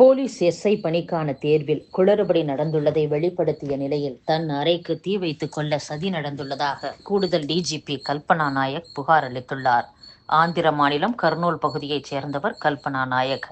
Police SI பணிக்கான தேர்வில் குளறுபடி நடந்துள்ளதை வெளிப்படுத்திய நிலையில் தன் அறைக்கு தீ வைத்துக் கொள்ள சதி நடந்துள்ளதாக கூடுதல் டிஜிபி கல்பனா நாயக் புகார் அளித்துள்ளார். ஆந்திர மாநிலம் கர்னூல் பகுதியைச் சேர்ந்தவர் கல்பனா நாயக்.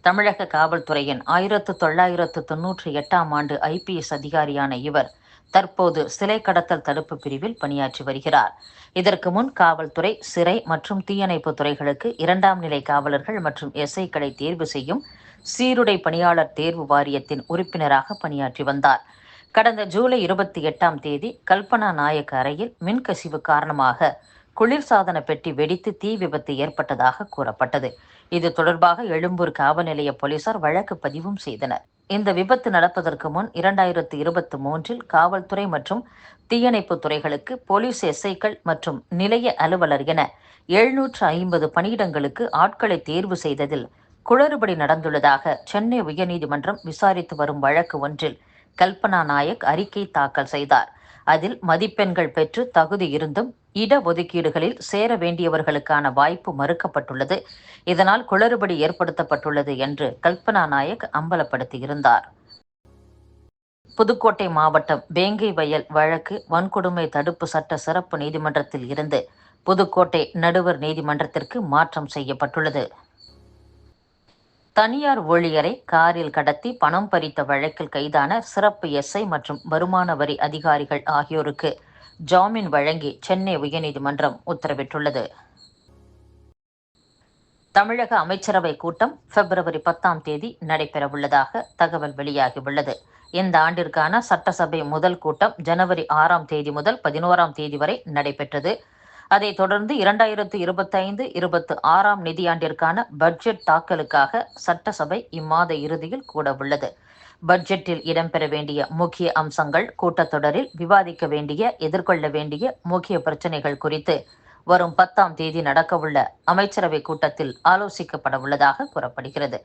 தமிழக காவல்துறையின் ஆயிரத்து தொள்ளாயிரத்து தொன்னூற்றி எட்டாம் ஆண்டு ஐபிஎஸ் அதிகாரியான இவர் தற்போது சிலை கடத்தல் தடுப்பு பிரிவில் பணியாற்றி வருகிறார். இதற்கு முன் காவல்துறை சிறை மற்றும் தீயணைப்பு துறைகளுக்கு இரண்டாம் நிலை காவலர்கள் மற்றும் எஸ்ஐக்களை தேர்வு செய்யும் சீருடை பணியாளர் தேர்வு வாரியத்தின் உறுப்பினராக பணியாற்றி வந்தார். கடந்த ஜூலை இருபத்தி எட்டாம் தேதி கல்பனா நாயக் அறையில் மின்கசிவு காரணமாக குளிர்சாதன பெட்டி வெடித்து தீ விபத்து ஏற்பட்டதாக கூறப்பட்டது. இது தொடர்பாக எழும்பூர் காவல் நிலைய போலீசார் வழக்கு பதிவும் செய்தனர். இந்த விபத்து நடப்பதற்கு முன் இரண்டாயிரத்து இருபத்தி மூன்றில் காவல்துறை மற்றும் தீயணைப்பு துறைகளுக்கு போலீஸ் எஸ்ஐக்கள் மற்றும் நிலைய அலுவலர் என எழுநூற்று ஐம்பது பணியிடங்களுக்கு ஆட்களை தேர்வு செய்ததில் குளறுபடி நடந்துள்ளதாக சென்னை உயர்நீதிமன்றம் விசாரித்து வரும் வழக்கு ஒன்றில் கல்பனா நாயக் அறிக்கை தாக்கல் செய்தார். அதில் மதிப்பெண்கள் பெற்று தகுதி இருந்தும் இடஒதுக்கீடுகளில் சேர வேண்டியவர்களுக்கான வாய்ப்பு மறுக்கப்பட்டுள்ளது. இதனால் குளறுபடி ஏற்படுத்தப்பட்டுள்ளது என்று கல்பனா நாயக் அம்பலப்படுத்தியிருந்தார். புதுக்கோட்டை மாவட்டம் வேங்கை வயல் வழக்கு வன்கொடுமை தடுப்பு சட்ட சிறப்பு நீதிமன்றத்தில் இருந்து புதுக்கோட்டை நடுவர் நீதிமன்றத்திற்கு மாற்றம் செய்யப்பட்டுள்ளது. தனியார் ஊழியரை காரில் கடத்தி பணம் பறித்த வழக்கில் கைதான சிறப்பு எஸ்ஐ மற்றும் வருமான வரி அதிகாரிகள் ஆகியோருக்கு ஜாமீன் வழங்கி சென்னை உயர்நீதிமன்றம் உத்தரவிட்டுள்ளது. தமிழக அமைச்சரவை கூட்டம் பிப்ரவரி பத்தாம் தேதி நடைபெறவுள்ளதாக தகவல் வெளியாகியுள்ளது. இந்த ஆண்டிற்கான சட்டசபை முதல் கூட்டம் ஜனவரி ஆறாம் தேதி முதல் பதினோராம் தேதி வரை நடைபெற்றது. அதைத் தொடர்ந்து இரண்டாயிரத்து இருபத்தைந்து இருபத்து ஆறாம் நிதியாண்டிற்கான பட்ஜெட் தாக்கலுக்காக சட்டசபை இம்மாத இறுதியில் கூட உள்ளது பட்ஜெட்டில் இடம்பெற வேண்டிய முக்கிய அம்சங்கள் கூட்டத்தொடரில் விவாதிக்க வேண்டிய எதிர்கொள்ள வேண்டிய முக்கிய பிரச்சனைகள் குறித்து வரும் பத்தாம் தேதி நடக்கவுள்ள அமைச்சரவை கூட்டத்தில் ஆலோசிக்கப்பட உள்ளதாக கூறப்படுகிறது.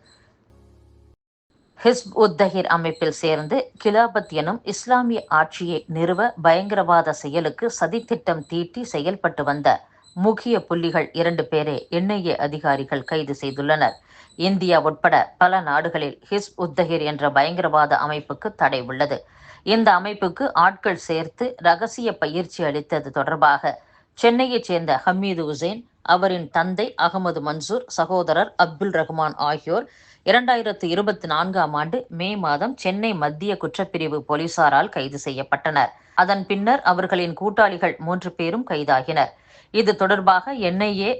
ஹிஸ்ப் உத்தஹிர் அமைப்பில் சேர்ந்து கிலாபத் எனும் இஸ்லாமிய ஆட்சியை நிறுவ பயங்கரவாத செயலுக்கு சதித்திட்டம் தீட்டி செயல்பட்டு வந்த முக்கிய புள்ளிகள் இரண்டு பேரை என்ஐஏ அதிகாரிகள் கைது செய்துள்ளனர். இந்தியா உட்பட பல நாடுகளில் ஹிஸ் உத்தஹிர் என்ற பயங்கரவாத அமைப்புக்கு தடை உள்ளது. இந்த அமைப்புக்கு ஆட்கள் சேர்த்து ரகசிய பயிற்சி அளித்தது தொடர்பாக சென்னையைச் சேர்ந்த ஹமீது உசேன் அவரின் தந்தை அகமது மன்சூர் சகோதரர் அப்துல் ரஹ்மான் ஆகியோர் இரண்டாயிரத்து இருபத்தி நான்காம் ஆண்டு மே மாதம் சென்னை மத்திய குற்றப்பிரிவு போலீசாரால் கைது செய்யப்பட்டனர். அதன் பின்னர் அவர்களின் கூட்டாளிகள் மூன்று பேரும் கைதாகினர். இது தொடர்பாக என்ஐஏ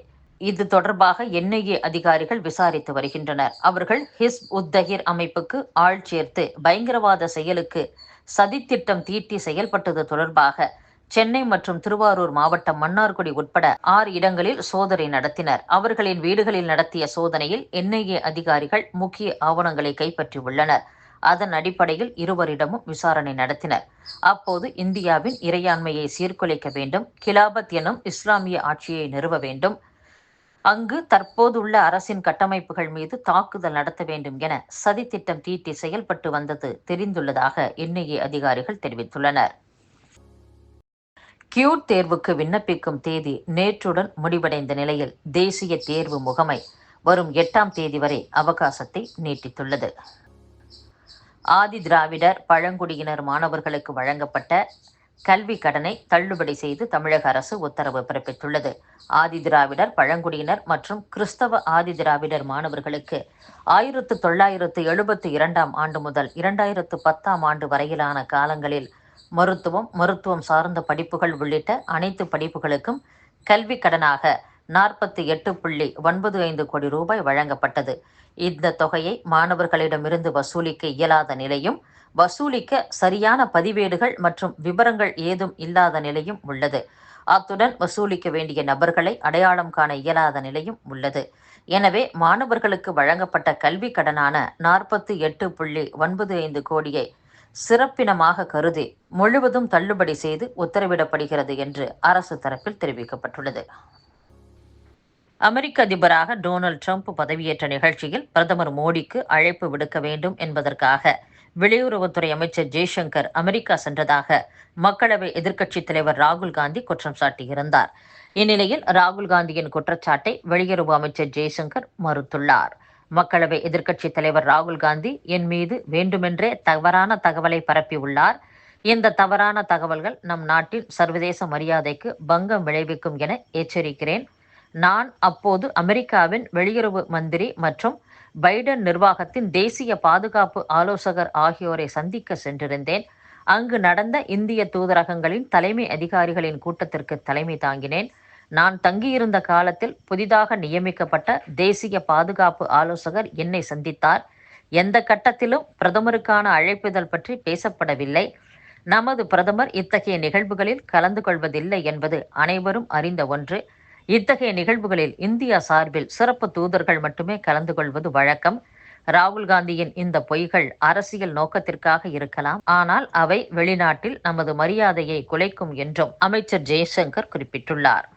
இது தொடர்பாக என்ஐஏ அதிகாரிகள் விசாரித்து வருகின்றனர். அவர்கள் ஹிஸ் உத்தகிர் அமைப்புக்கு ஆள் சேர்த்து பயங்கரவாத செயலுக்கு சதித்திட்டம் தீட்டி செயல்பட்டது தொடர்பாக சென்னை மற்றும் திருவாரூர் மாவட்டம் மன்னார்குடி உட்பட ஆறு இடங்களில் சோதனை நடத்தினர். அவர்களின் வீடுகளில் நடத்திய சோதனையில் என்ஐஏ அதிகாரிகள் முக்கிய ஆவணங்களை கைப்பற்றியுள்ளனர். அதன் அடிப்படையில் இருவரிடமும் விசாரணை நடத்தினர். அப்போது இந்தியாவின் இறையாண்மையை சீர்குலைக்க வேண்டும் கிலாபத் எனும் இஸ்லாமிய ஆட்சியை நிறுவ வேண்டும் அங்கு தற்போதுள்ள அரசின் கட்டமைப்புகள் மீது தாக்குதல் நடத்த வேண்டும் என சதித்திட்டம் தீட்டி செயல்பட்டு வந்தது தெரிந்துள்ளதாக என்ஐஏ அதிகாரிகள் தெரிவித்துள்ளனர். கியூட் தேர்வுக்கு விண்ணப்பிக்கும் தேதி நேற்றுடன் முடிவடைந்த நிலையில் தேசிய தேர்வு முகமை வரும் எட்டாம் தேதி வரை அவகாசத்தை நீட்டித்துள்ளது. ஆதி திராவிடர் பழங்குடியினர் மாணவர்களுக்கு வழங்கப்பட்ட கல்வி கடனை தள்ளுபடி செய்து தமிழக அரசு உத்தரவு பிறப்பித்துள்ளது. ஆதி திராவிடர் பழங்குடியினர் மற்றும் கிறிஸ்தவ ஆதி திராவிடர் மாணவர்களுக்கு ஆயிரத்து தொள்ளாயிரத்து எழுபத்தி இரண்டாம் ஆண்டு முதல் இரண்டாயிரத்து பத்தாம் ஆண்டு வரையிலான காலங்களில் மருத்துவம் மருத்துவம் சார்ந்த படிப்புகள் உள்ளிட்ட அனைத்து படிப்புகளுக்கும் கல்வி கடனாக நாற்பத்தி எட்டு புள்ளி ஒன்பது ஐந்து கோடி ரூபாய் வழங்கப்பட்டது. இந்த தொகையை மாணவர்களிடமிருந்து வசூலிக்க இயலாத நிலையும் வசூலிக்க சரியான பதிவேடுகள் மற்றும் விவரங்கள் ஏதும் இல்லாத நிலையும் உள்ளது. அத்துடன் வசூலிக்க வேண்டிய நபர்களை அடையாளம் காண இயலாத நிலையும் உள்ளது. எனவே மாணவர்களுக்கு வழங்கப்பட்ட கல்வி கடனான நாற்பத்தி எட்டு புள்ளி ஒன்பது ஐந்து கோடியை சிறப்பினமாக கருதி முழுவதும் தள்ளுபடி செய்து உத்தரவிடப்படுகிறது என்று அரசு தரப்பில் தெரிவிக்கப்பட்டுள்ளது. அமெரிக்க அதிபராக டொனால்ட் ட்ரம்ப் பதவியேற்ற நிகழ்ச்சியில் பிரதமர் மோடிக்கு அழைப்பு விடுக்க வேண்டும் என்பதற்காக வெளியுறவுத்துறை அமைச்சர் ஜெய்சங்கர் அமெரிக்கா சென்றதாக மக்களவை எதிர்க்கட்சித் தலைவர் ராகுல் காந்தி குற்றம் சாட்டியிருந்தார். இந்நிலையில் ராகுல் காந்தியின் குற்றச்சாட்டை வெளியுறவு அமைச்சர் ஜெய்சங்கர் மறுத்துள்ளார். மக்களவை எதிர்க்கட்சித் தலைவர் ராகுல் காந்தி என் மீது வேண்டுமென்றே தவறான தகவலை பரப்பியுள்ளார். இந்த தவறான தகவல்கள் நம் நாட்டின் சர்வதேச மரியாதைக்கு பங்கம் விளைவிக்கும் என எச்சரிக்கிறேன். நான் அப்போது அமெரிக்காவின் வெளியுறவு மந்திரி மற்றும் பைடன் நிர்வாகத்தின் தேசிய பாதுகாப்பு ஆலோசகர் ஆகியோரை சந்திக்க சென்றிருந்தேன். அங்கு நடந்த இந்திய தூதரகங்களின் தலைமை அதிகாரிகளின் கூட்டத்திற்கு தலைமை தாங்கினேன். நான் தங்கியிருந்த காலத்தில் புதிதாக நியமிக்கப்பட்ட தேசிய பாதுகாப்பு ஆலோசகர் என்னை சந்தித்தார். எந்த கட்டத்திலும் பிரதமருக்கான அழைப்புதல் பற்றி பேசப்படவில்லை. நமது பிரதமர் இத்தகைய நிகழ்வுகளில் கலந்து கொள்வதில்லை என்பது அனைவரும் அறிந்த ஒன்று. இத்தகைய நிகழ்வுகளில் இந்தியா சார்பில் சிறப்பு தூதர்கள் மட்டுமே கலந்து கொள்வது வழக்கம். ராகுல் காந்தியின் இந்த பொய்கள் அரசியல் நோக்கத்திற்காக இருக்கலாம். ஆனால் அவை வெளிநாட்டில் நமது மரியாதையை குலைக்கும் என்றும் அமைச்சர் ஜெய்சங்கர் குறிப்பிட்டுள்ளார்.